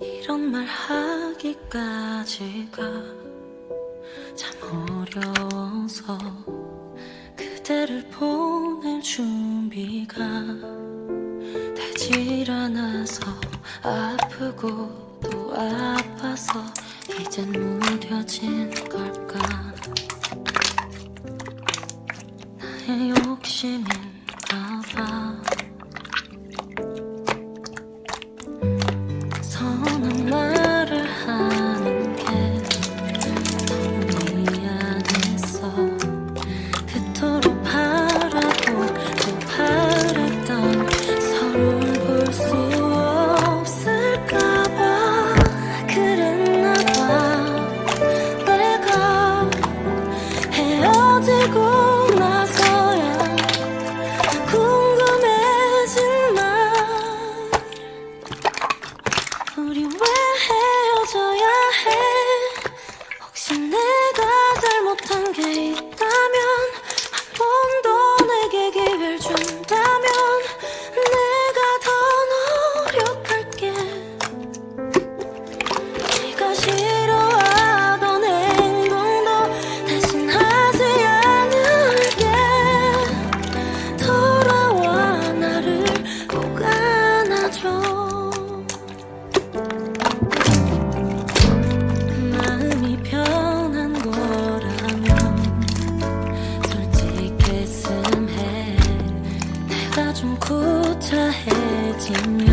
이런 말 하기까지가 참 어려워서 그대를 보낼 준비가 되질 않아서 아프고 또 아파서 이젠 무뎌진 걸까? 나의 욕심인 커지고 나서야 궁금해진 나 우리 왜 헤어져야 해? 혹시 내가 잘못한 게 这黑金牛。